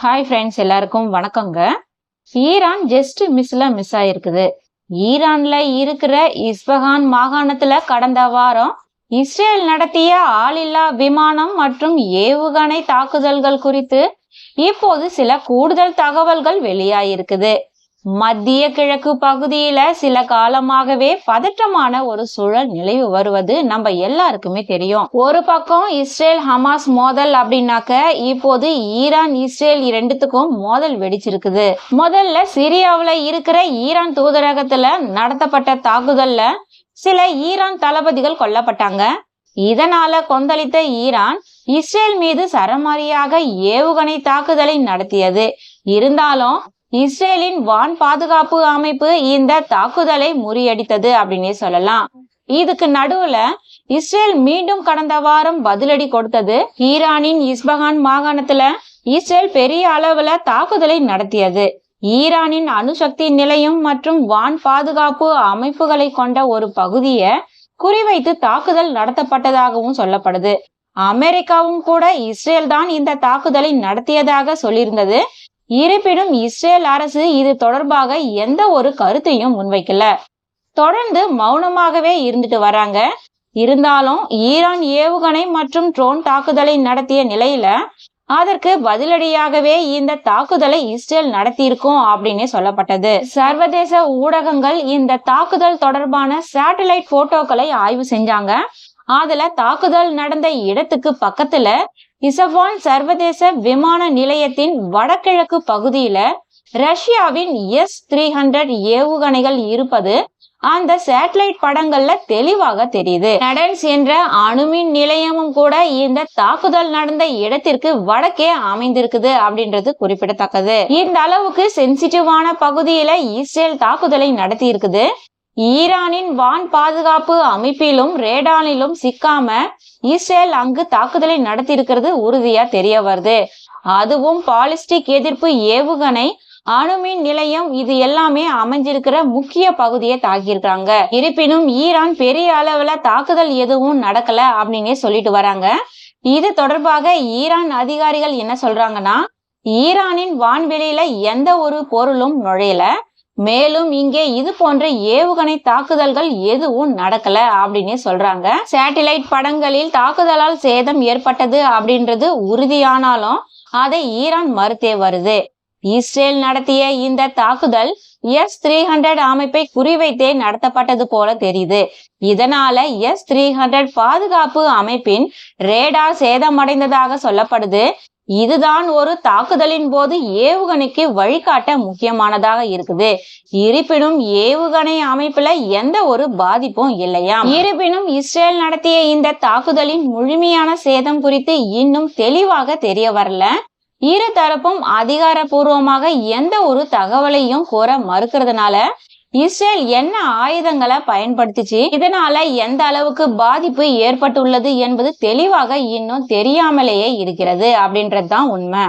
Hi friends எல்லாருக்கும் வணக்கங்க. Iran just மிஸ்ல miss ஆயிருக்குது. ஈரான்ல இருக்கிற இஸ்பஹான் மாகாணத்துல கடந்த வாரம் இஸ்ரேல் நடத்திய ஆளில்லா விமானம் மற்றும் ஏவுகணை தாக்குதல்கள் குறித்து இப்போது சில கூடுதல் தகவல்கள் வெளியாயிருக்குது. மத்திய கிழக்கு பகுதியில சில காலமாகவே பதற்றமான ஒரு சூழல் நிலவு வருவது நம்ம எல்லாருக்குமே தெரியும். ஒரு பக்கம் இஸ்ரேல் ஹமாஸ் மோதல் அப்படின்னாக்க இப்போது ஈரான் இஸ்ரேல் இரண்டுத்துக்கும் மோதல் வெடிச்சிருக்குது. முதல்ல சிரியாவில் இருக்கிற ஈரான் தூதரகத்துல நடத்தப்பட்ட தாக்குதல்ல சில ஈரான் தளபதிகள் கொல்லப்பட்டாங்க. இதனால கொந்தளித்த ஈரான் இஸ்ரேல் மீது சரமாரியாக ஏவுகணை தாக்குதலை நடத்தியது. இருந்தாலும் இஸ்ரேலின் வான் பாதுகாப்பு அமைப்பு இந்த தாக்குதலை முறியடித்தது அப்படின்னே சொல்லலாம். இதுக்கு நடுவுல இஸ்ரேல் மீண்டும் கடந்த வாரம் பதிலடி கொடுத்தது ஈரானின் இஸ்பஹான் மாகாணத்துல இஸ்ரேல் பெரிய அளவுல தாக்குதலை நடத்தியது. ஈரானின் அணுசக்தி நிலையம் மற்றும் வான் பாதுகாப்பு அமைப்புகளை கொண்ட ஒரு பகுதியை குறிவைத்து தாக்குதல் நடத்தப்பட்டதாகவும் சொல்லப்படுது. அமெரிக்காவும் கூட இஸ்ரேல் தான் இந்த தாக்குதலை நடத்தியதாக சொல்லியிருந்தது. இருப்பினும் இஸ்ரேல் அரசு இது தொடர்பாக எந்த ஒரு கருத்தையும் முன்வைக்கல. தொடர்ந்து மௌனமாகவே இருந்துட்டு வராங்க. இருந்தாலும் ஈரான் ஏவுகணை மற்றும் ட்ரோன் தாக்குதலை நடத்திய நிலையில அதற்கு பதிலடியாகவே இந்த தாக்குதலை இஸ்ரேல் நடத்தியிருக்கும் அப்படின்னு சொல்லப்பட்டது. சர்வதேச ஊடகங்கள் இந்த தாக்குதல் தொடர்பான சேட்டலைட் போட்டோக்களை ஆய்வு செஞ்சாங்க. அதுல தாக்குதல் நடந்த இடத்துக்கு பக்கத்துல இசபான் சர்வதேச விமான நிலையத்தின் வடகிழக்கு பகுதியில ரஷ்யாவின் எஸ் த்ரீ ஹண்ட்ரட் ஏவுகணைகள் இருப்பது அந்த சேட்டலைட் படங்கள்ல தெளிவாக தெரியுது. நடன்ஸ் என்ற அணுமின் நிலையமும் கூட இந்த தாக்குதல் நடந்த இடத்திற்கு வடக்கே அமைந்திருக்குது அப்படின்றது குறிப்பிடத்தக்கது. இந்த அளவுக்கு சென்சிட்டிவான பகுதியில இஸ்ரேல் தாக்குதலை நடத்தி இருக்குது ஈரானின் வான் பாதுகாப்பு அமைப்பிலும் ரேடானிலும் சிக்காம இஸ்ரேல் அங்கு தாக்குதலை நடத்தியிருக்கிறது உறுதியா தெரிய வருது. அதுவும் பாலிஸ்டிக் எதிர்ப்பு ஏவுகணை அணுமின் நிலையம் இது எல்லாமே அமைஞ்சிருக்கிற முக்கிய பகுதியை தாக்கியிருக்காங்க இருப்பினும் ஈரான் பெரிய அளவுல தாக்குதல் எதுவும் நடக்கல அப்படின்னே சொல்லிட்டு வராங்க. இது தொடர்பாக ஈரான் அதிகாரிகள் என்ன சொல்றாங்கன்னா ஈரானின் வான்வெளியில எந்த ஒரு பொருளும் நுழையல. மேலும் இங்கே இது போன்ற ஏவுகணை தாக்குதல்கள் எதுவும் நடக்கல அப்படின்னு சொல்றாங்க. சேட்டிலைட் படங்களில் தாக்குதலால் சேதம் ஏற்பட்டது அப்படின்றது உறுதியானாலும் அதை ஈரான் மறுத்தே வருது. இஸ்ரேல் நடத்திய இந்த தாக்குதல் எஸ் த்ரீ ஹண்ட்ரட் அமைப்பை குறிவைத்தே நடத்தப்பட்டது போல தெரியுது. இதனால எஸ் த்ரீ ஹண்ட்ரட் பாதுகாப்பு அமைப்பின் ரேடார் சேதமடைந்ததாக சொல்லப்படுது. இதுதான் ஒரு தாக்குதலின் போது ஏவுகணைக்கு வழிகாட்ட முக்கியமானதாக இருக்குது. இருப்பினும் ஏவுகணை அமைப்புல எந்த ஒரு பாதிப்பும் இல்லையா இருப்பினும் இஸ்ரேல் நடத்திய இந்த தாக்குதலின் முழுமையான சேதம் குறித்து இன்னும் தெளிவாக தெரிய வரல. இரு தரப்பும் அதிகாரப்பூர்வமாக எந்த ஒரு தகவலையும் கூற மறுக்கிறதுனால இஸ்ரேல் என்ன ஆயுதங்களை பயன்படுத்திச்சு? இதனால எந்த அளவுக்கு பாதிப்பு ஏற்பட்டுள்ளது என்பது தெளிவாக இன்னும் தெரியாமலேயே இருக்கிறது அப்படின்றது தான் உண்மை.